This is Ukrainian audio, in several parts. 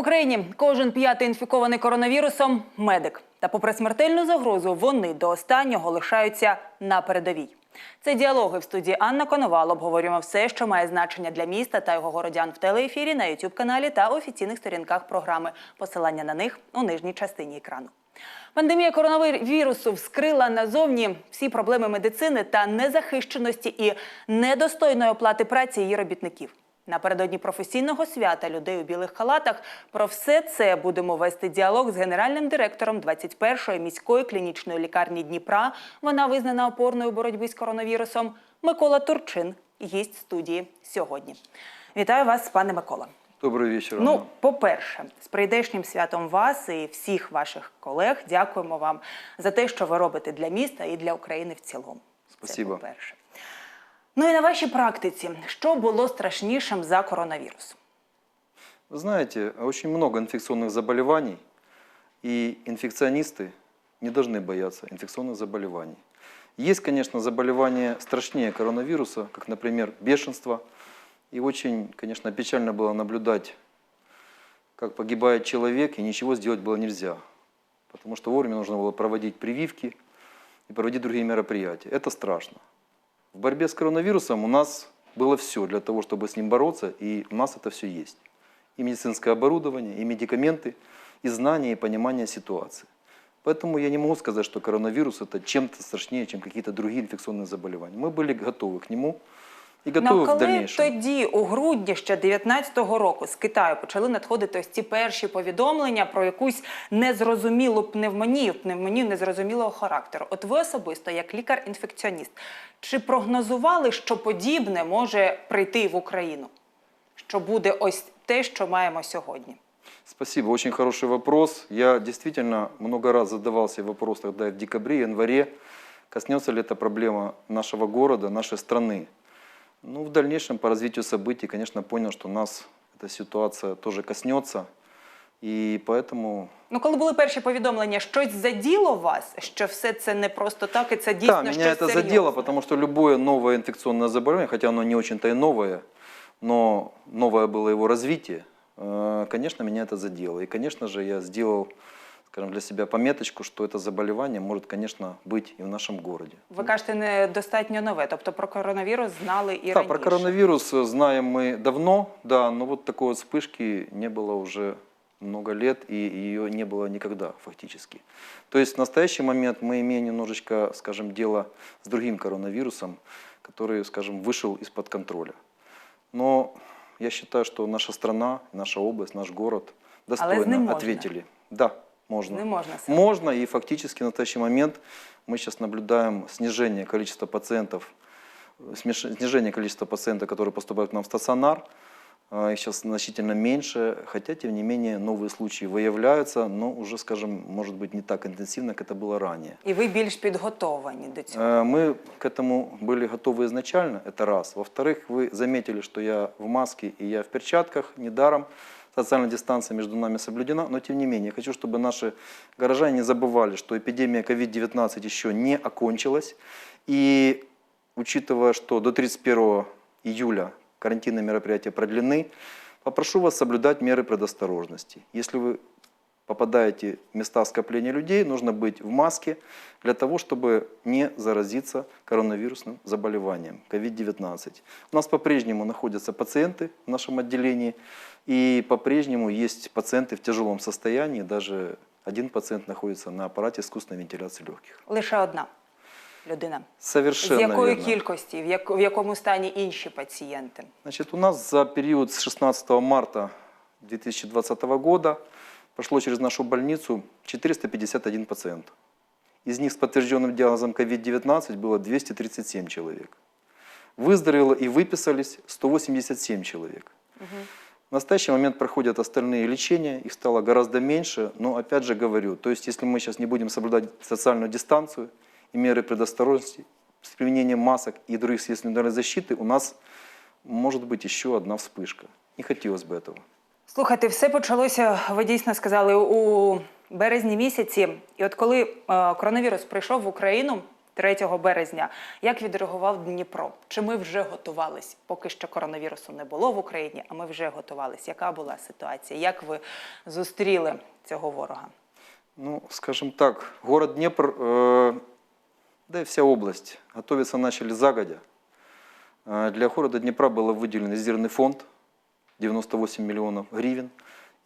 Україні кожен п'ятий інфікований коронавірусом медик. Та попри смертельну загрозу, вони до останнього лишаються на передовій. Це діалоги в студії Анна Коновал. Обговорюємо все, що має значення для міста та його городян в телеефірі на youtube каналі та офіційних сторінках програми. Посилання на них у нижній частині екрану. Пандемія коронавірусу вскрила назовні всі проблеми медицини та незахищеності і недостойної оплати праці її робітників. Напередодні професійного свята людей у білих халатах про все це будемо вести діалог з генеральним директором 21-ї міської клінічної лікарні Дніпра. Вона визнана опорною у боротьбі з коронавірусом. Микола Турчин, гість студії сьогодні. Вітаю вас, пане Микола. Добрый вечер. Ну, по-перше, з прийдешнім святом вас і всіх ваших колег. Дякуємо вам за те, що ви робите для міста і для України в цілому. Спасибо. Це. Ну і на вашій практиці, що було страшнішим за коронавірус? Вы знаете, очень много инфекционных заболеваний, и инфекционисты не должны бояться инфекционных заболеваний. Есть, конечно, заболевания страшнее коронавируса, как, например, бешенство. И очень, конечно, печально было наблюдать, как погибает человек, и ничего сделать было нельзя. Потому что вовремя нужно было проводить прививки и проводить другие мероприятия. Это страшно. В борьбе с коронавирусом у нас было все для того, чтобы с ним бороться, и у нас это все есть. И медицинское оборудование, и медикаменты, и знания, и понимание ситуации. Поэтому я не могу сказать, что коронавирус это чем-то страшнее, чем какие-то другие инфекционные заболевания. Мы были готовы к нему и готовы ну, в коли дальнейшем. тоді, у грудні ще 19-го року, з Китаю почали надходити ось ці перші повідомлення про якусь незрозумілу пневмонію, пневмонію незрозумілого характеру. От ви особисто, як лікар-інфекціоніст, чи прогнозували, що подібне може прийти в Україну? Що буде ось те, що маємо сьогодні? Спасибо, очень хороший вопрос. Я действительно много раз задавался вопрос тогда и в декабре, январе, коснется ли эта проблема нашего города, нашей страны. Ну, в дальнейшем по развитию событий, конечно, понял, что нас эта ситуация тоже коснется. И поэтому... Ну, коли були перші повідомлення, щось заділо вас, що все це не просто так, і це дійсно да, меня щось это серйозне? задело, потому что любое новое инфекционное заболевание, хотя оно не очень-то и новое, но новое было его развитие, э, конечно, меня это задело. И, конечно же, я сделал, скажем, для себя пометочку, что это заболевание может, конечно, быть и в нашем городе. Ви кажете, недостатньо нове. Тобто про коронавірус знали і да, раніше. про коронавирус э, знаем мы давно, да, но вот такой вот вспышки не было уже много лет, и ее не было никогда фактически. То есть в настоящий момент мы имеем немножечко, скажем, дело с другим коронавирусом, который, скажем, вышел из-под контроля. Но я считаю, что наша страна, наша область, наш город ним достойно можно. ответили. Да, можно. Не можна себе. Можно, и фактически в настоящий момент мы сейчас наблюдаем снижение количества пациентов, э, смеш- снижение количества пациентов, которые поступают к нам в стационар. А, Их сейчас значительно меньше, хотя, тем не менее, новые случаи выявляются, но уже, скажем, может быть, не так интенсивно, как это было ранее. І ви більш підготовані до цього. Э, Мы к этому были готовы изначально, это раз. Во-вторых, вы заметили, что я в маске и я в перчатках, недаром. Социальная дистанция между нами соблюдена, но тем не менее, я хочу, чтобы наши горожане не забывали, что эпидемия COVID-19 еще не окончилась. И учитывая, что до 31 июля карантинные мероприятия продлены, попрошу вас соблюдать меры предосторожности. Если вы попадаете в места скопления людей, нужно быть в маске для того, чтобы не заразиться коронавирусным заболеванием COVID-19. У нас по-прежнему находятся пациенты в нашем отделении, и по-прежнему есть пациенты в тяжелом состоянии, даже один пациент находится на аппарате искусственной вентиляции легких. Лише одна людина. Совершенно З якої верно. кількості, в, як, в якому стані інші пацієнти? Значит, у нас за период с 16 марта 2020 года прошло через нашу больницу 451 пациент. Из них с подтвержденным диагнозом COVID-19 было 237 человек. Выздоровело и выписались 187 человек. В настоящий момент проходят остальные лечения, их стало гораздо меньше, но опять же говорю, то есть если мы сейчас не будем соблюдать социальную дистанцию и меры предосторожности с применением масок и других средств индивидуальной защиты, у нас может быть еще одна вспышка. Не хотелось бы этого. Слухайте, все почалося, ви дійсно сказали, у березні місяці. І от коли е, коронавірус прийшов в Україну 3 березня. Як відреагував Дніпро? Чи ми вже готувались? Поки що коронавірусу не було в Україні, а ми вже готувались. Яка була ситуація? Як ви зустріли цього ворога? Ну, скажем так, город Днепр, э, да и вся область готовиться начали загодя. Э, Для города Днепра был выделен резервный фонд 98 миллионов гривен.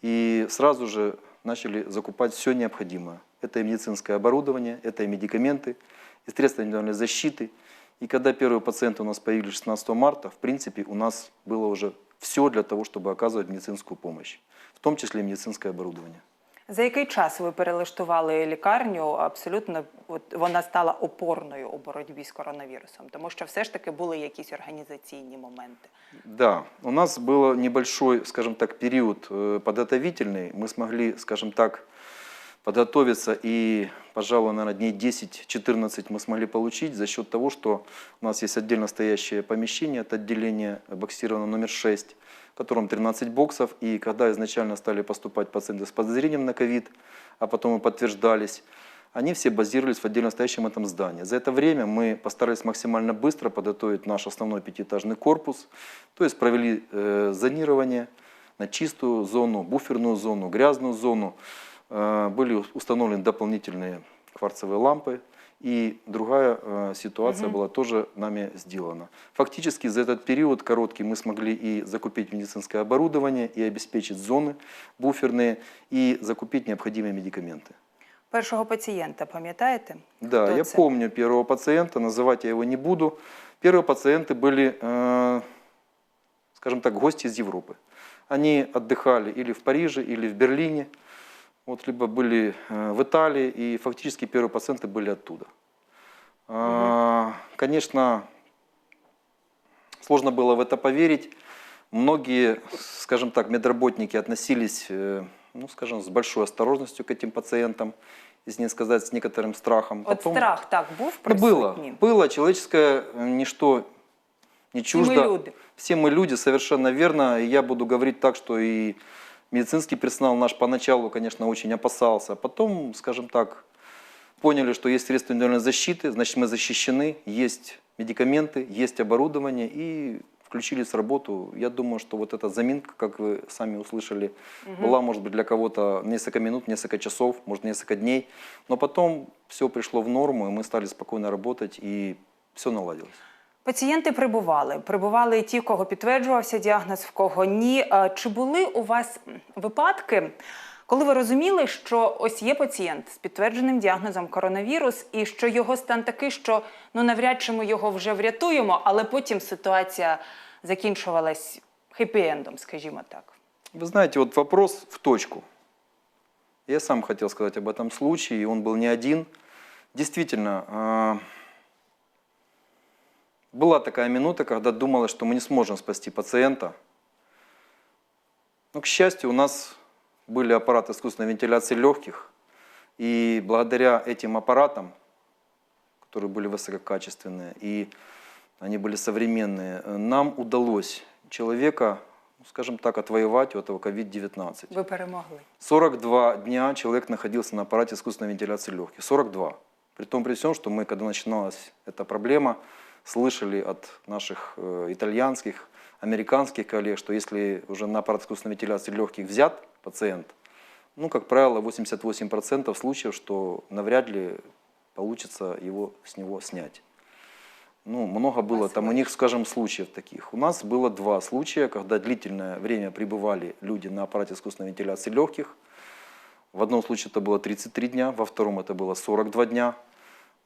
И сразу же начали закупать все необходимое. Это и медицинское оборудование, это и медикаменты, и средства индивидуальной защиты. И когда первые пациенты у нас появились 16 марта, в принципе, у нас было уже все для того, чтобы оказывать медицинскую помощь, в том числе медицинское оборудование. За який час ви перелаштували лікарню? Абсолютно от вона стала опорною у боротьбі з коронавірусом, тому що все ж таки були якісь організаційні моменти. Да, у нас был небольшой, скажем так, период э, подготовительный. Мы смогли, скажем так, подготовиться и, пожалуй, наверное, дней 10-14 мы смогли получить за счет того, что у нас есть отдельно стоящее помещение, это отделение боксировано номер 6, в Котором 13 боксов. И когда изначально стали поступать пациенты с подозрением на ковид, а потом и подтверждались, они все базировались в отдельно стоящем этом здании. За это время мы постарались максимально быстро подготовить наш основной пятиэтажный корпус, то есть провели э, зонирование на чистую зону, буферную зону, грязную зону. Э, были установлены дополнительные кварцевые лампы, и другая э, ситуация была тоже нами сделана. Фактически за этот период короткий мы смогли и закупить медицинское оборудование, и обеспечить зоны буферные, и закупить необходимые медикаменты. Першого пацієнта, пам'ятаєте? Да, Кто я это? помню первого пациента, называть я его не буду. Первые пациенты были, э, скажем так, гости из Европы. Они отдыхали или в Париже, или в Берлине, вот, либо были э, в Италии, и фактически первые пациенты были оттуда. А, Конечно, сложно было в это поверить. Многие, скажем так, медработники относились, э, ну, скажем, с большой осторожностью к этим пациентам, если не сказать с некоторым страхом. От Потом- страх так був ну, было, было. Человеческое э, ничто не Всі ми чуждо. люди. Все мы люди, совершенно верно. И я буду говорить так, что и медицинский персонал наш поначалу, конечно, очень опасался. Потом, скажем так, поняли, что есть средства индивидуальной защиты, значит, мы защищены, есть медикаменты, есть оборудование, и включились в работу. Я думаю, что вот эта заминка, как вы сами услышали, была, может быть, для кого-то несколько минут, несколько часов, может, несколько дней. Но потом все пришло в норму, и мы стали спокойно работать, и все наладилось. Пацієнти прибували. Прибували і ті, в кого підтверджувався діагноз, в кого ні. А Чи були у вас м, випадки, коли ви розуміли, що ось є пацієнт з підтвердженим діагнозом коронавірус, і що його стан такий, що ну навряд чи ми його вже врятуємо, але потім ситуація закінчувалась хеппі-ендом, скажімо так. Вы знаете, вот вопрос в точку. Я сам хотел сказать об этом случае, и он был не один. Действительно, а, была такая минута, когда думалось, что мы не сможем спасти пациента. Но, к счастью, у нас были аппараты искусственной вентиляции легких, и благодаря этим аппаратам, которые были высококачественные, и они были современные, нам удалось человека, ну, скажем так, отвоевать у этого COVID-19. Ви перемогли. 42 дня человек находился на аппарате искусственной вентиляции легких. 42. При том, при всем, что мы, когда начиналась эта проблема, слышали от наших э, итальянских, американских коллег, что если уже на аппарат искусственной вентиляции легких взят пациент, ну, как правило, 88% случаев, что навряд ли получится его с него снять. Ну, много было там у них, скажем, случаев таких. У нас было два случая, когда длительное время пребывали люди на аппарате искусственной вентиляции легких. В одном случае это было 33 дня, во втором это было 42 дня.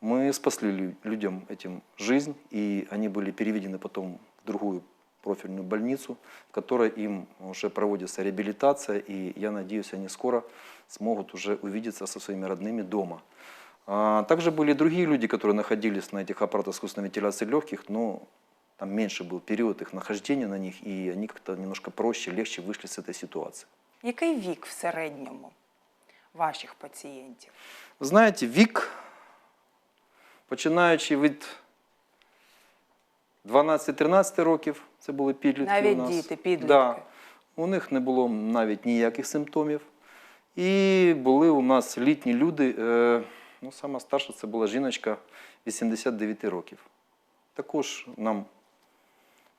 Мы спасли лю- людям этим жизнь, и они были переведены потом в другую профильную больницу, в которой им уже проводится реабилитация, и я надеюсь, они скоро смогут уже увидеться со своими родными дома. А, Также были и другие люди, которые находились на этих аппаратах искусственной вентиляции легких, но там меньше был период их нахождения на них, и они как-то немножко проще, легче вышли с этой ситуации. Який вік в середньому ваших пацієнтів? Знаєте, вік, починаючи від 12-13 років, це були підлітки Навіть у нас. діти, підлітки. Да. У них не було навіть ніяких симптомів. І були у нас літні люди, е, Ну, сама старша це була жіночка 89 років. Також нам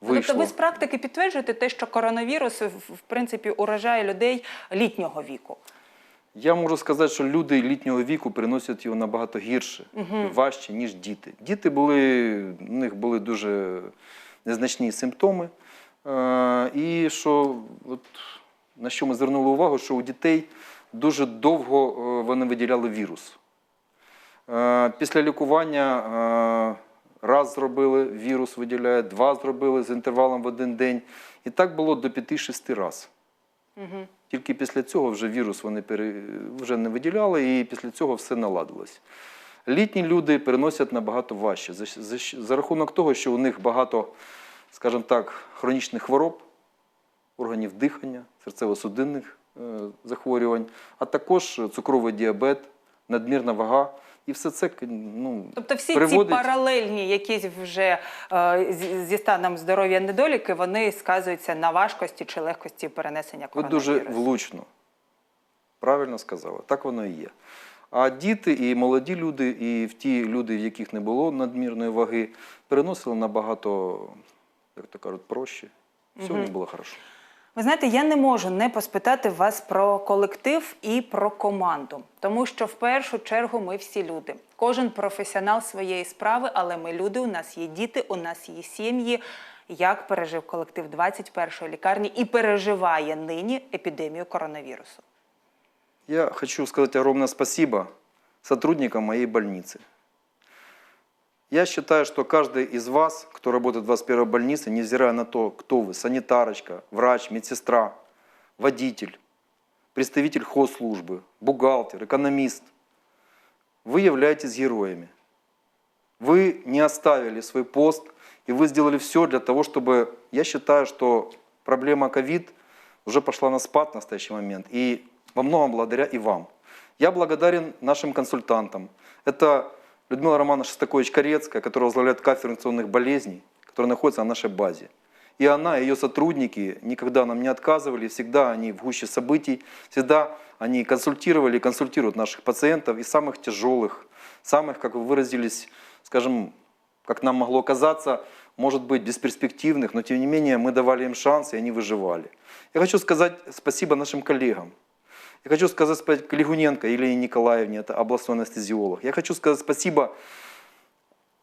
Тобто ви з практики підтверджуєте те, що коронавірус в в принципі уражає людей літнього віку. Я можу сказати, що люди літнього віку переносять його набагато гірше, важче, ніж діти. Діти були, у них були дуже незначні симптоми. Е, І що, от, на що ми звернули увагу, що у дітей дуже довго е, вони виділяли вірус. Е, Після лікування е, раз зробили, вірус виділяє, два зробили з інтервалом в один день. І так було до 5-6 разів. Угу. Тільки після цього вже вірус вони вже не виділяли, і після цього все наладилось. Літні люди переносять набагато важче за рахунок того, що у них багато, скажімо так, хронічних хвороб, органів дихання, серцево-судинних е, захворювань, а також цукровий діабет, надмірна вага. І все це ну, Тобто всі приводить... ці паралельні якісь вже е, зі- станом здоров'я недоліки, вони сказуються на важкості чи легкості перенесення Ви дуже влучно, правильно сказали, так воно і є. А діти і молоді люди, і в ті люди, в яких не було надмірної ваги, переносили набагато, як то кажуть, проще. Все у них було хорошо. Ви знаєте, я не можу не поспитати вас про колектив і про команду, тому що в першу чергу ми всі люди. Кожен професіонал своєї справи, але ми люди. У нас є діти, у нас є сім'ї. Як пережив колектив 21-ї лікарні і переживає нині епідемію коронавірусу? Я хочу сказать огромное спасибо сотрудникам моей больницы. Я считаю, что каждый из вас, кто работает в 21 больнице, невзирая на то, кто вы, санитарочка, врач, медсестра, водитель, представитель хозслужбы, бухгалтер, экономист, вы являетесь героями. Вы не оставили свой пост, и вы сделали все для того, чтобы... Я считаю, что проблема ковид уже пошла на спад в настоящий момент, и во многом благодаря и вам. Я благодарен нашим консультантам. Это Людмила Романовна Шостакович-Корецкая, которая возглавляет кафедру инфекционных болезней, которая находится на нашей базе. И она, и ее сотрудники никогда нам не отказывали, всегда они в гуще событий, всегда они консультировали и консультируют наших пациентов и самых тяжелых, самых, как вы выразились, скажем, как нам могло казаться, может быть, бесперспективных, но тем не менее мы давали им шанс, и они выживали. Я хочу сказать спасибо нашим коллегам. Я хочу сказать спасибо Клигуненко Елене Николаевне, это областной анестезиолог. Я хочу сказать спасибо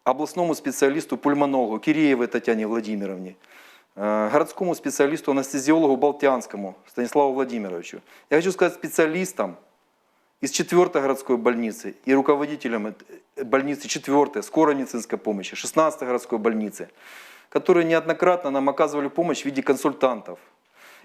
областному специалисту пульмонологу Киреевой Татьяне Владимировне, э, городскому специалисту анестезиологу Балтянскому Станиславу Владимировичу. Я хочу сказать специалистам из 4 городской больницы и руководителям эт- больницы 4 скорой медицинской помощи, 16 городской больницы, которые неоднократно нам оказывали помощь в виде консультантов.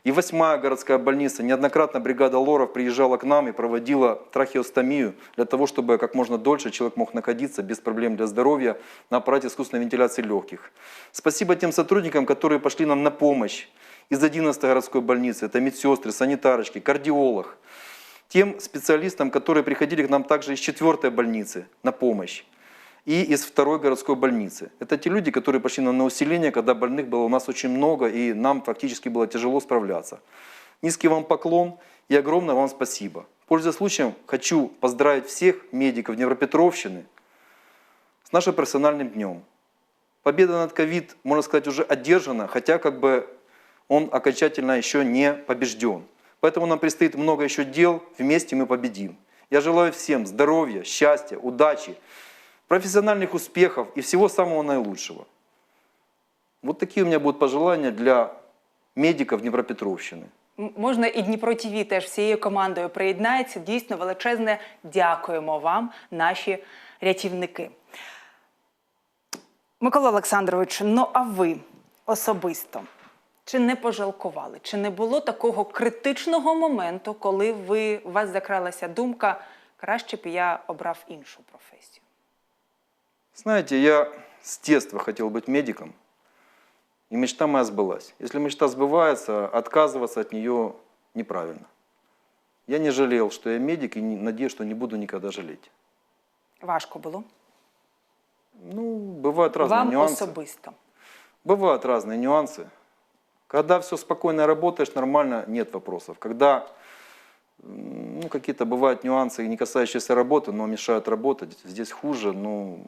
И восьмая городская больница, неоднократно бригада лоров приезжала к нам и проводила трахеостомию для того, чтобы как можно дольше человек мог находиться без проблем для здоровья на аппарате искусственной вентиляции легких. Спасибо тем сотрудникам, которые пошли нам на помощь из 11 городской больницы. Это медсестры, санитарочки, кардиолог. Тем специалистам, которые приходили к нам также из 4 больницы на помощь и из второй городской больницы. Это те люди, которые пошли на, усиление, когда больных было у нас очень много, и нам фактически было тяжело справляться. Низкий вам поклон и огромное вам спасибо. Пользуясь случаем, хочу поздравить всех медиков Днепропетровщины с нашим профессиональным днем. Победа над ковид, можно сказать, уже одержана, хотя как бы он окончательно еще не побежден. Поэтому нам предстоит много еще дел, вместе мы победим. Я желаю всем здоровья, счастья, удачи, профессиональных успехов и всего самого наилучшего. Вот такие у меня будут пожелания для медиков Днепропетровщины. Можна і Дніпро ТВ теж всією командою приєднається. Дійсно величезне дякуємо вам, наші рятівники. Микола Олександрович, ну а ви особисто чи не пожалкували? Чи не було такого критичного моменту, коли ви у вас закралася думка, краще б я обрав іншу професію? Знаете, я с детства хотел быть медиком, и мечта моя сбылась. Если мечта сбывается, отказываться от нее неправильно. Я не жалел, что я медик, и надеюсь, что не буду никогда жалеть. Важко було? Ну, бывают разные вам нюансы. особисто. Бывают разные нюансы. Когда все спокойно работаешь, нормально, нет вопросов. Когда ну, какие-то бывают нюансы, не касающиеся работы, но мешают работать. Здесь хуже, ну,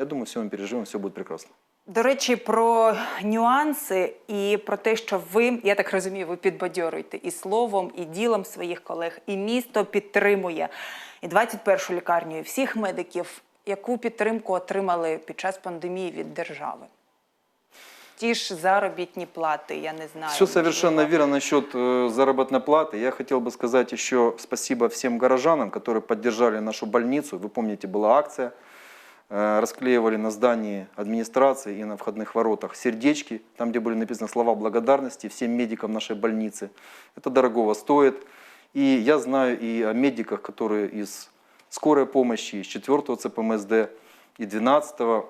я думаю, все мы переживем, все будет прекрасно. До речі, про нюанси і про те, що ви, я так розумію, ви підбадьорюєте і словом, і ділом своїх колег, і місто підтримує і 21-шу лікарню, і всіх медиків. Яку підтримку отримали під час пандемії від держави? Ті ж заробітні плати, я не знаю. Все совершенно можливо. верно насчет э, заработной платы. Я хотел бы сказать еще спасибо всем горожанам, которые поддержали нашу больницу. Вы помните, была акция. Э, расклеивали на здании администрации и на входных воротах сердечки, там, где были написаны слова благодарности всем медикам нашей больницы. Это дорогого стоит. И я знаю и о медиках, которые из скорой помощи, из 4 ЦПМСД и 12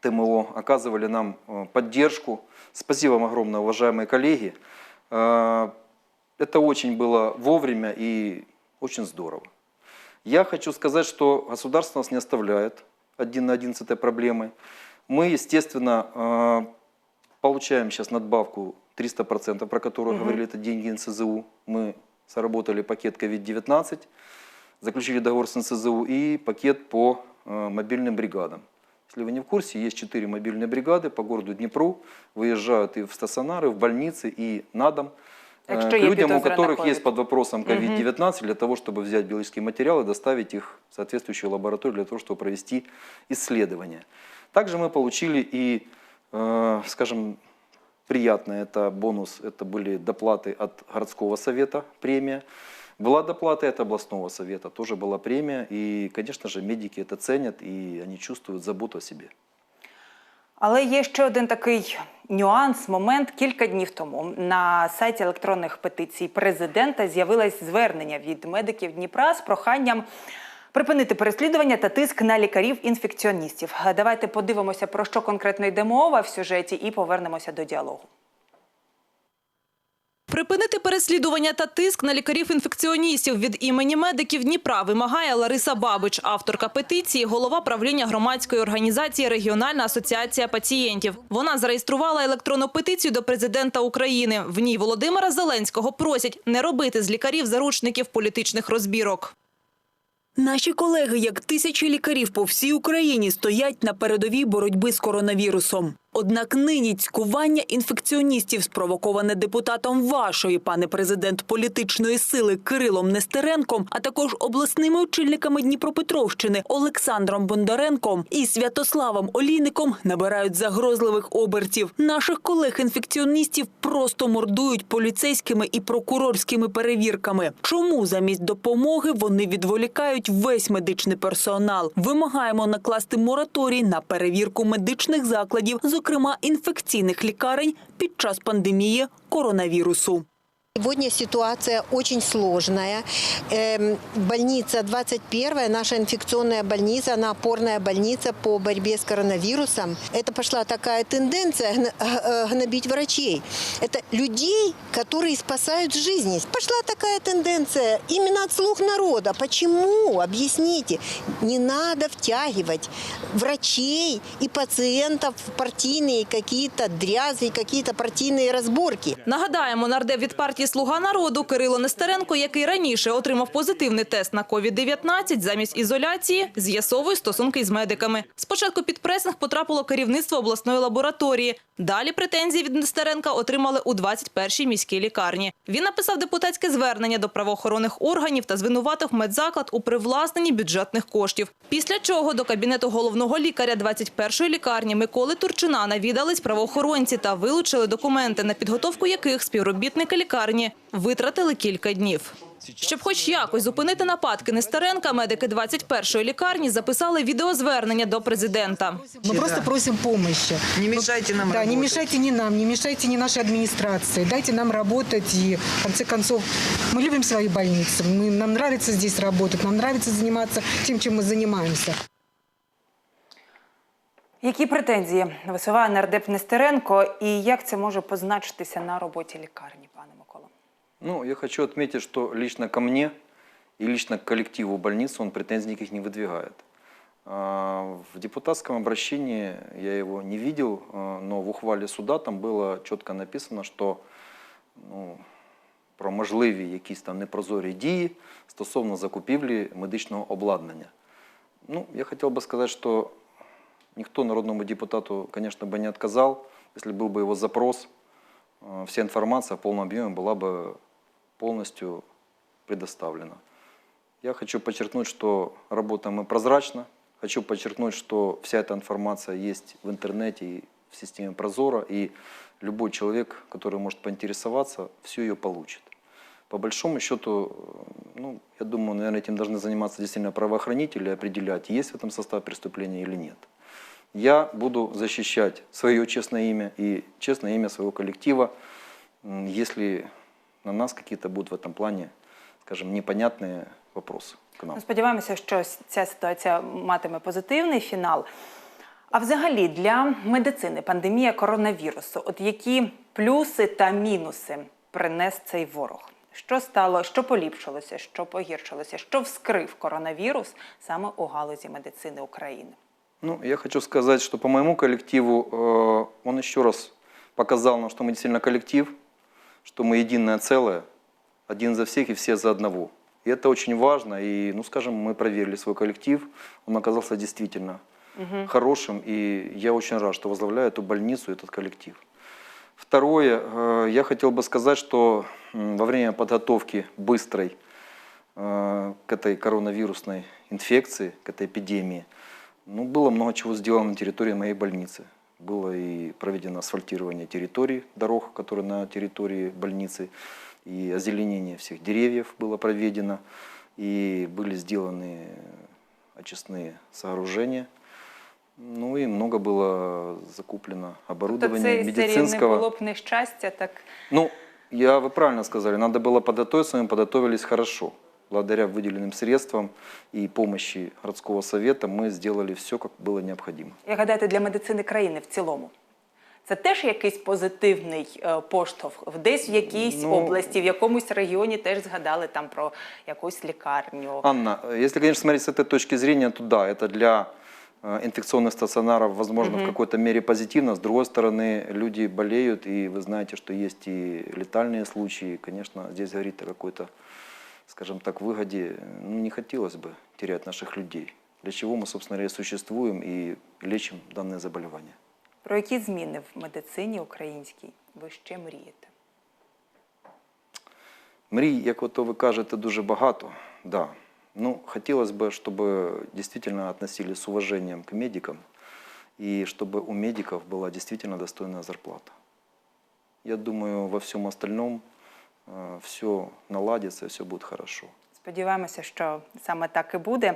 ТМО оказывали нам э, поддержку. Спасибо вам огромное, уважаемые коллеги. Э, Это очень было вовремя и очень здорово. Я хочу сказать, что государство нас не оставляет один на один с этой проблемой. Мы, естественно, э, получаем сейчас надбавку 300%, про которую Мгм. говорили, это деньги НСЗУ. Мы сработали пакет COVID-19, заключили договор с НСЗУ и пакет по э, мобильным бригадам. Если вы не в курсе, есть четыре мобильные бригады по городу Днепру, выезжают и в стационары, в больницы, и на дом. Так э, к людям, у которых есть под вопросом Мгм. COVID-19, для того, чтобы взять биологические материалы доставить их в соответствующую лабораторию для того, чтобы провести исследования. Также мы получили и, э, скажем, приятное это бонус, это были доплаты от городского совета, премия. Была доплата от областного совета, тоже была премия. И, конечно же, медики это ценят, и они чувствуют заботу о себе. Але є ще один такий нюанс, момент. Кілька днів тому на сайті електронних петицій президента з'явилось звернення від медиків Дніпра з проханням припинити переслідування та тиск на лікарів-інфекціоністів. Давайте подивимося, про що конкретно йде мова в сюжеті, і повернемося до діалогу. Припинити переслідування та тиск на лікарів-інфекціоністів від імені медиків Дніпра вимагає Лариса Бабич, авторка петиції, голова правління громадської організації Регіональна асоціація пацієнтів. Вона зареєструвала електронну петицію до президента України. В ній Володимира Зеленського просять не робити з лікарів заручників політичних розбірок. Наші колеги, як тисячі лікарів по всій Україні, стоять на передовій боротьби з коронавірусом. Однак нині цькування інфекціоністів, спровоковане депутатом вашої, пане президент, політичної сили Кирилом Нестеренком, а також обласними очільниками Дніпропетровщини Олександром Бондаренком і Святославом Олійником, набирають загрозливих обертів. Наших колег-інфекціоністів просто мордують поліцейськими і прокурорськими перевірками. Чому замість допомоги вони відволікають весь медичний персонал? Вимагаємо накласти мораторій на перевірку медичних закладів, зокрема інфекційних лікарень, під час пандемії коронавірусу. Сегодня ситуация очень сложная. Эм, Больница 21, наша инфекционная больница, она опорная больница по борьбе с коронавирусом. Это пошла такая тенденция гн- г- э, гнобить врачей. Это людей, которые спасают жизни. Пошла такая тенденция именно от слух народа. Почему? Объясните. Не надо втягивать врачей и пациентов в партийные какие-то дрязги, какие-то партийные разборки. Нагадаємо, нардеп від партії «Слуга народу» Кирило Нестеренко, який раніше отримав позитивний тест на COVID-19, замість ізоляції з'ясовує стосунки із медиками. Спочатку під пресинг потрапило керівництво обласної лабораторії. Далі претензії від Нестеренка отримали у 21-й міській лікарні. Він написав депутатське звернення до правоохоронних органів та звинуватив медзаклад у привласненні бюджетних коштів. Після чого до кабінету головного лікаря 21-ї лікарні Миколи Турчина навідались правоохоронці та вилучили документи, на підготовку яких співробітники лікарні витратили кілька днів. Щоб хоч якось зупинити нападки Нестеренка, медики 21-ї лікарні записали відеозвернення до президента. Мы просто просим помощи. Не мешайте нам Да, работать. не мешайте ни нам, не мешайте ни нашей администрации. Дайте нам работать и, в конце концов, мы любим свои больницы. Мы, нам нравится здесь работать, нам нравится заниматься тем, чем мы занимаемся. Які претензії висуває нардеп Нестеренко, і як це може позначитися на роботі лікарні, пане Микола? Ну, я хочу отметить, что лично ко мне и лично к коллективу больницы он претензий никаких не выдвигает. А, В депутатском обращении я его не видел, а, но в ухвале суда там было четко написано, что ну, про можливі якісь там непрозорі дії стосовно закупівлі медичного обладнання. Ну, я хотел бы сказать, что никто народному депутату, конечно, бы не отказал, если был бы его запрос, э, вся информация в полном объеме была бы полностью предоставлена. Я хочу подчеркнуть, что работаем мы прозрачно. Хочу подчеркнуть, что вся эта информация есть в интернете и в системе Прозора, и любой человек, который может поинтересоваться, все ее получит. По большому счету, ну, я думаю, наверное, этим должны заниматься действительно правоохранители, определять, есть в этом состав преступления или нет. Я буду защищать свое честное имя и честное имя своего коллектива, если на нас какие-то будут в этом плане, скажем, непонятные вопросы к нам. Ну, Сподіваємося, що с- ця ситуація матиме позитивний фінал. А взагалі для медицини пандемія коронавірусу, от які плюси та мінуси принес цей ворог? Що стало, що поліпшилося, що погіршилося, що вскрив коронавірус саме у галузі медицини України? Ну, я хочу сказать, что по моему коллективу э, он еще раз показал нам, что мы действительно коллектив, Что мы единое целое, один за всех и все за одного. И это очень важно, и, ну, скажем, мы проверили свой коллектив, он оказался действительно хорошим, и я очень рад, что возглавляю эту больницу, этот коллектив. Второе, э, я хотел бы сказать, что во время подготовки быстрой э, к этой коронавирусной инфекции, к этой эпидемии, ну, было много чего сделано на территории моей больницы. Было и проведено асфальтирование территорий, дорог, которые на территории больницы, и озеленение всех деревьев было проведено, и были сделаны очистные сооружения. Ну и много было закуплено Тобто оборудования це серії не медицинского. було б нещастя, так Ну, я, вы правильно сказали, надо было подготовиться, мы подготовились хорошо. Благодаря выделенным средствам и помощи городского совета мы сделали все, как было необходимо. як гадаєте, для медицини країни в цілому? Це теж якийсь позитивний е, поштовх. В Десь в якійсь Ну- області, в якомусь регіоні теж згадали там про якусь лікарню. Анна, э, если, конечно, смотреть с этой точки зрения, то да, это для э, инфекционных стационаров, возможно, в какой-то мере позитивно. С другой стороны, люди болеют, и вы знаете, что есть и летальные случаи. Конечно, здесь говорит о какой-то, скажем так, выгоде. Ну, не хотелось бы терять наших людей. Для чего мы, собственно говоря, и существуем и лечим данное заболевание. Про які зміни в медицині українській ви ще мрієте? Мрій, як ото ви кажете, дуже багато. Да. Ну, хотелось бы, чтобы действительно относились с уважением к медикам, и чтобы у медиков была действительно достойная зарплата. Я думаю, во всем остальном все наладится, все будет хорошо. Сподіваємося, що саме так і буде.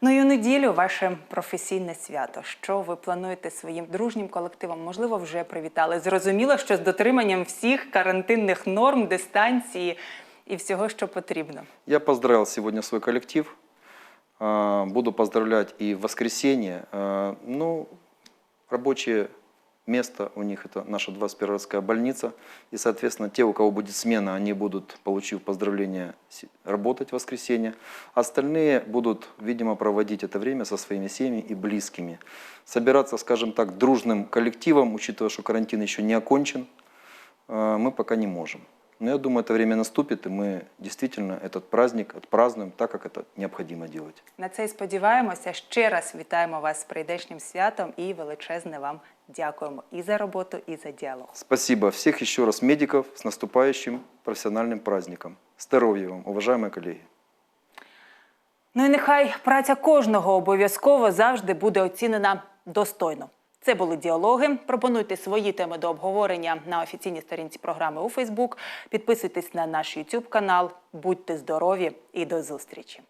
Ну і у неділю ваше професійне свято. Що ви плануєте своїм дружнім колективом? Можливо, вже привітали. Зрозуміло, що з дотриманням всіх карантинних норм, дистанції і всього, що потрібно. Я поздравил сегодня свой коллектив. А, Буду поздравлять и в воскресенье. Ну, рабочее место у них это наша 21 городская больница. И, соответственно, те, у кого будет смена, они будут, получив поздравление, си- работать в воскресенье. Остальные будут, видимо, проводить это время со своими семьями и близкими. Собираться, скажем так, дружным коллективом, учитывая, что карантин еще не окончен, э, мы пока не можем. Но я думаю, это время наступит, и мы действительно этот праздник отпразднуем так, как это необходимо делать. На це й сподіваємося. Ще раз вітаємо вас з прийдешнім святом і величезне вам дякуємо і за роботу, і за діалог. Спасибо всех еще раз медиков с наступающим профессиональным праздником. Здоровья вам, уважаемые коллеги. Ну і нехай праця кожного обов'язково завжди буде оцінена достойно. Це були діалоги. Пропонуйте свої теми до обговорення на офіційній сторінці програми у Фейсбук. Підписуйтесь на наш YouTube канал. Будьте здорові і до зустрічі!